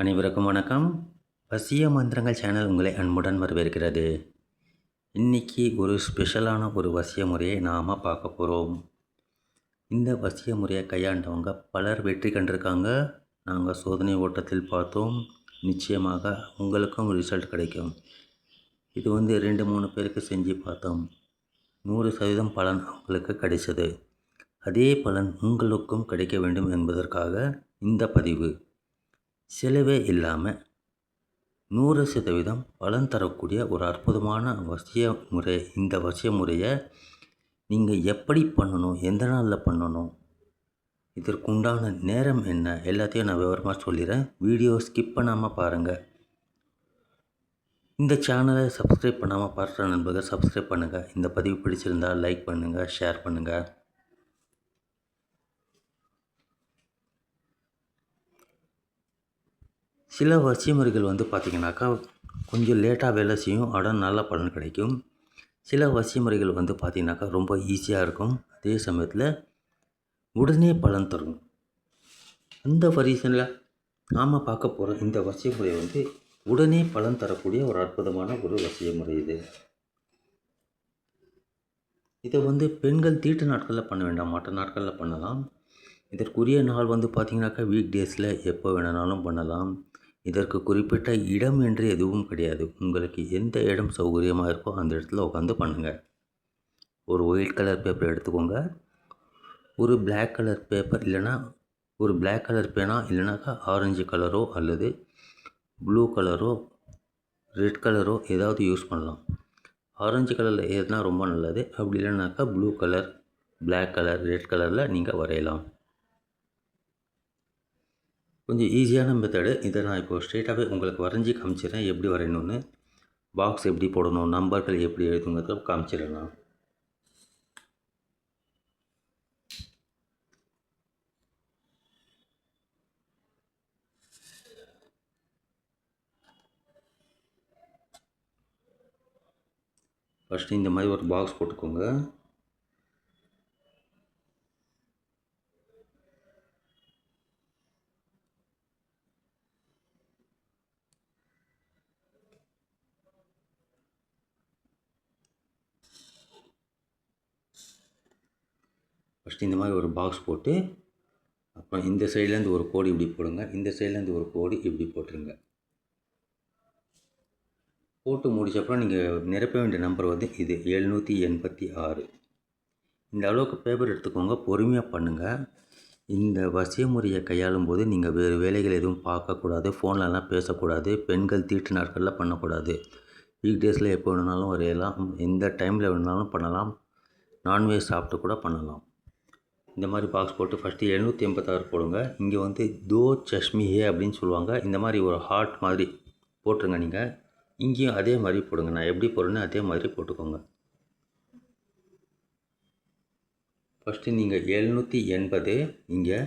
அனைவருக்கும் வணக்கம். வசிய மந்திரங்கள் சேனல் உங்களை அன்புடன் வரவேற்கிறது. இன்றைக்கி ஒரு ஸ்பெஷலான ஒரு வசிய முறையை நாம் பார்க்க போகிறோம் இந்த வசிய முறையை கையாண்டவங்க பலர் வெற்றி கண்டிருக்காங்க. நாங்கள் சோதனை ஓட்டத்தில் பார்த்தோம். நிச்சயமாக உங்களுக்கும் ரிசல்ட் கிடைக்கும். இது வந்து ரெண்டு மூணு பேருக்கு செஞ்சு பார்த்தோம். நூறு சதவீதம் பலன் அவங்களுக்கு கிடைச்சது. அதே பலன் உங்களுக்கும் கிடைக்க வேண்டும் என்பதற்காக இந்த பதிவு. செலவே இல்லாமல் நூறு சதவீதம் பலன் தரக்கூடிய ஒரு அற்புதமான வசிய முறை இந்த வசிய முறையை நீங்கள் எப்படி பண்ணணும் எந்த நாளில் பண்ணணும் இதற்குண்டான நேரம் என்ன எல்லாத்தையும் நான் விவரமாக சொல்லிடுறேன் வீடியோ ஸ்கிப் பண்ணாமல் பாருங்கள் இந்த சேனலை சப்ஸ்கிரைப் பண்ணாமல் பார்க்குற நண்பர்கள் சப்ஸ்கிரைப் பண்ணுங்கள் இந்த பதிவு பிடிச்சிருந்தால் லைக் பண்ணுங்கள் ஷேர் பண்ணுங்கள் சில வசியமுறைகள் வந்து பார்த்திங்கனாக்கா கொஞ்சம் லேட்டாக வேலை செய்யும். ஆனால் நல்ல பலன் கிடைக்கும். சில வசியமுறைகள் வந்து பார்த்திங்கனாக்கா ரொம்ப ஈஸியாக இருக்கும். அதே சமயத்தில் உடனே பலன் தரும். அந்த வரிசனில் நாம் பார்க்க போகிற இந்த வசியமுறை வந்து உடனே பலன் தரக்கூடிய ஒரு அற்புதமான ஒரு வசியமுறை இது. இதை வந்து பெண்கள் தீட்டு நாட்களில் பண்ண வேண்டாம் மற்ற நாட்களில் பண்ணலாம். இதற்குரிய நாள் வந்து பார்த்திங்கனாக்கா வீக் டேஸில் எப்போ வேணுனாலும் பண்ணலாம். இதற்கு குறிப்பிட்ட இடம் என்று எதுவும் கிடையாது. உங்களுக்கு எந்த இடம் சௌகரியமாக இருக்கோ அந்த இடத்துல உட்காந்து பண்ணுங்கள் ஒரு ஒயிட் கலர் பேப்பர் எடுத்துக்கோங்க. ஒரு பிளாக் கலர் பேப்பர் இல்லைன்னா ஒரு பிளாக் கலர் பேனா இல்லைனாக்கா ஆரஞ்சு கலரோ அல்லது ப்ளூ கலரோ ரெட் கலரோ ஏதாவது யூஸ் பண்ணலாம். ஆரஞ்சு கலரில் எதுனா ரொம்ப நல்லது. அப்படி இல்லைனாக்கா blue colour black colour red கலரில் நீங்கள் வரையலாம். கொஞ்சம் ஈஸியான மெத்தடு இதை நான் இப்போ ஸ்ட்ரெயிட்டாகவே உங்களுக்கு வரைஞ்சி காமிச்சிடுறேன் எப்படி வரையணும்னு. பாக்ஸ் எப்படி போடணும் நம்பர்கள் எப்படி எழுதுங்கிறத காமிச்சிடுறேன் நான். ஃபஸ்ட்டு இந்த மாதிரி ஒரு பாக்ஸ் போட்டுக்கோங்க. ஃபஸ்ட்டு இந்த மாதிரி ஒரு பாக்ஸ் போட்டு அப்புறம் இந்த சைட்லேருந்து ஒரு கோடு இப்படி போடுங்க இந்த சைட்லேருந்து ஒரு கோடு இப்படி போட்டுருங்க. போட்டு முடிச்சப்பறம் நீங்கள் நிரப்ப வேண்டிய நம்பர் வந்து இது எழுநூற்றி எண்பத்தி ஆறு. இந்த அளவுக்கு பேப்பர் எடுத்துக்கோங்க பொறுமையாக பண்ணுங்கள் இந்த வசிய முறையை கையாளும் போது நீங்கள் வேறு வேலைகள் எதுவும் பார்க்கக்கூடாது ஃபோன்லலாம் பேசக்கூடாது பெண்கள் தீட்டு நாட்களில் பண்ணக்கூடாது. வீக் டேஸில் எப்போ வேணுனாலும் வரையலாம் எந்த டைமில் வேணுனாலும் பண்ணலாம் நான்வெஜ் சாப்பிட்டு கூட பண்ணலாம். இந்த மாதிரி பாக்ஸ் போட்டு ஃபஸ்ட்டு எழுநூற்றி எண்பத்தாறு போடுங்க. இங்கே வந்து தோ சஷ்மி ஹே அப்படின்னு சொல்லுவாங்க. இந்த மாதிரி ஒரு ஹார்ட் மாதிரி போட்டுருங்க நீங்கள் இங்கேயும் அதே மாதிரி போடுங்க. நான் எப்படி போடுறேன்னு அதே மாதிரி போட்டுக்கோங்க. ஃபஸ்ட்டு நீங்கள் எழுநூற்றி எண்பது இங்கே.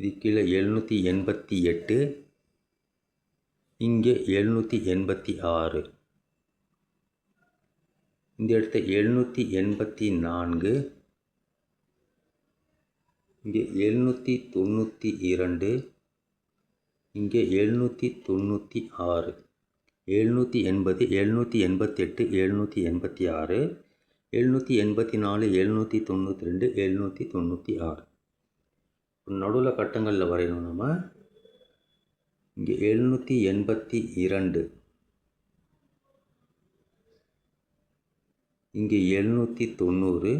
இது கீழே எழுநூற்றி எண்பத்தி எட்டு இங்கே எழுநூற்றி எண்பத்தி ஆறு. இந்த இடத்த எழுநூற்றி எண்பத்தி நான்கு இங்கே எழுநூற்றி தொண்ணூற்றி இரண்டு இங்கே எழுநூற்றி தொண்ணூற்றி ஆறு எழுநூற்றி எண்பது எழுநூற்றி எண்பத்தெட்டு எழுநூற்றி எண்பத்தி ஆறு எழுநூற்றி எண்பத்தி நாலு எழுநூற்றி தொண்ணூற்றி ரெண்டு எழுநூற்றி தொண்ணூற்றி ஆறு. நடுவில் கட்டங்களில் வரையணும் நம்ம இங்கே எழுநூற்றி எண்பத்தி இரண்டு. இங்கே எழுநூற்றி தொண்ணூறு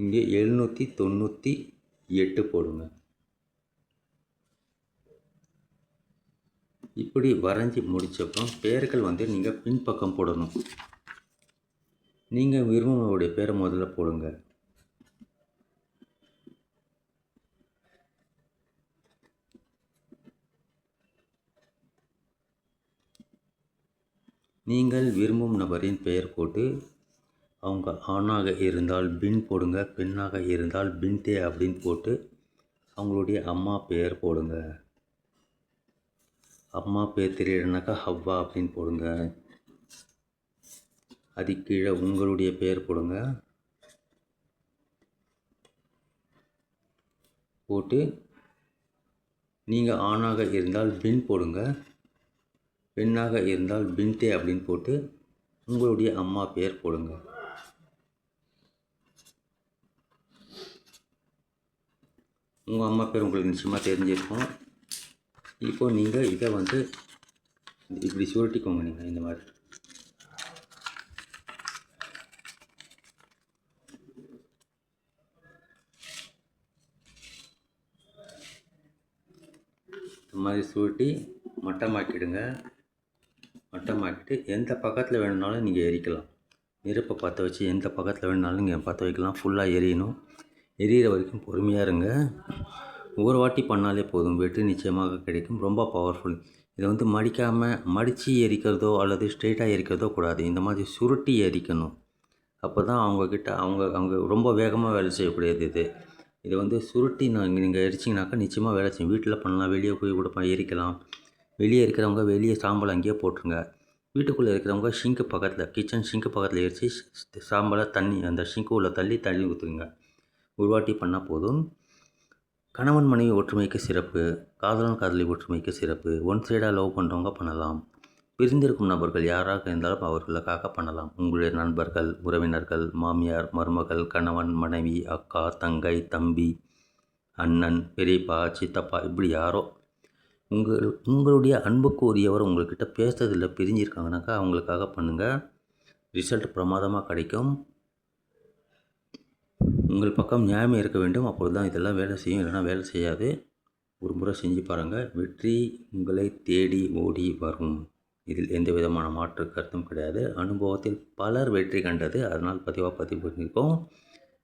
இங்கே எழுநூற்றி தொண்ணூற்றி எட்டு போடுங்க. இப்படி வரைஞ்சி முடித்தப்புறம் பேர்கள் வந்து நீங்கள் பின்பக்கம் போடணும். நீங்கள் விரும்பினவுடைய பேரை முதல்ல போடுங்க. நீங்கள் விரும்பும் நபரின் பெயர் போட்டு அவங்க ஆணாக இருந்தால் பின் போடுங்க பெண்ணாக இருந்தால் பின்தே அப்படின்னு போட்டு அவங்களுடைய அம்மா பெயர் போடுங்க. அம்மா பேர் தெரியலனாக்கா ஹவ்வா அப்படின்னு போடுங்க. அது கீழே உங்களுடைய பெயர் போடுங்க. போட்டு நீங்கள் ஆணாக இருந்தால் பின் போடுங்க பெண்ணாக இருந்தால் பின்தே அப்படின்னு போட்டு உங்களுடைய அம்மா பெயர் போடுங்க. உங்கள் அம்மா பேர் உங்களுக்கு நிச்சயமாக தெரிஞ்சிருக்கும் இப்போது நீங்கள் இதை வந்து இப்படி சுருட்டிக்கோங்க நீங்கள் இந்த மாதிரி. இந்த மாதிரி சுருட்டி மட்டமாக்கிடுங்க. மட்டமாக்கிட்டு எந்த பக்கத்தில் வேணும்னாலும் நீங்கள் எரிக்கலாம். நெருப்பை பற்ற வச்சு எந்த பக்கத்தில் வேணும்னாலும் நீங்கள் பற்ற வைக்கலாம். ஃபுல்லாக எரியணும். எரியிற வரைக்கும் பொறுமையாக இருங்க. ஒரு வாட்டி பண்ணாலே போதும். வெற்றி நிச்சயமாக கிடைக்கும். ரொம்ப பவர்ஃபுல் இதை வந்து மடிக்காமல் மடித்து எரிக்கிறதோ அல்லது ஸ்ட்ரெயிட்டாக எரிக்கிறதோ கூடாது. இந்த மாதிரி சுருட்டி எரிக்கணும். அப்போ தான் அவங்கக்கிட்ட அவங்க அவங்க ரொம்ப வேகமாக வேலை செய்யக்கூடியது இது. இதை வந்து சுருட்டி நான் நீங்கள் எரிச்சிங்கனாக்கா நிச்சயமாக வேலை செய்யும். வீட்டில் பண்ணலாம். வெளியே போய் கூட எரிக்கலாம். வெளியே இருக்கிறவங்க வெளியே சாம்பல் அங்கேயே போட்டுருங்க. வீட்டுக்குள்ளே இருக்கிறவங்க ஷிங்க்கு பக்கத்தில் கிச்சன் ஷிங்க்கு பக்கத்தில் எரிச்சு சாம்பலை தண்ணி அந்த ஷிங்க்கு உள்ள தள்ளி தள்ளி ஊற்றுங்க உருவாட்டி பண்ணால் போதும். கணவன் மனைவி ஒற்றுமைக்கு சிறப்பு காதலன் காதலி ஒற்றுமைக்கு சிறப்பு ஒன் சைடாக லவ் பண்ணுறவங்க பண்ணலாம். பிரிந்திருக்கும் நபர்கள் யாராக இருந்தாலும் அவர்களுக்காக பண்ணலாம். உங்களுடைய நண்பர்கள் உறவினர்கள் மாமியார் மருமகள் கணவன் மனைவி அக்கா தங்கை தம்பி அண்ணன் பெரியப்பா சித்தப்பா இப்படி யாரோ உங்கள் உங்களுடைய அன்புக்கு உரியவர் உங்கள்கிட்ட பேசுறதில்லை பிரிஞ்சிருக்காங்கனாக்கா அவங்களுக்காக பண்ணுங்கள் ரிசல்ட் பிரமாதமாக கிடைக்கும். உங்கள் பக்கம் நியாயம் இருக்க வேண்டும். அப்பொழுது தான் இதெல்லாம் வேலை செய்யும். இல்லைன்னா வேலை செய்யாது. ஒரு முறை செஞ்சு பாருங்கள் வெற்றி உங்களை தேடி ஓடி வரும். இதில் எந்த விதமான மாற்று கருத்தும் கிடையாது. அனுபவத்தில் பலர் வெற்றி கண்டது. அதனால் பதிவாக பதிவு பண்ணியிருக்கோம்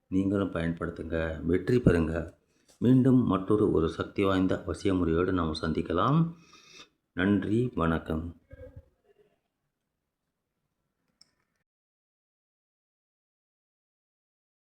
நீங்களும் பயன்படுத்துங்க. வெற்றி பெறுங்க. மீண்டும் மற்றொரு ஒரு சக்தி வாய்ந்த அவசிய முறையோடு நாம் சந்திக்கலாம். நன்றி. வணக்கம்.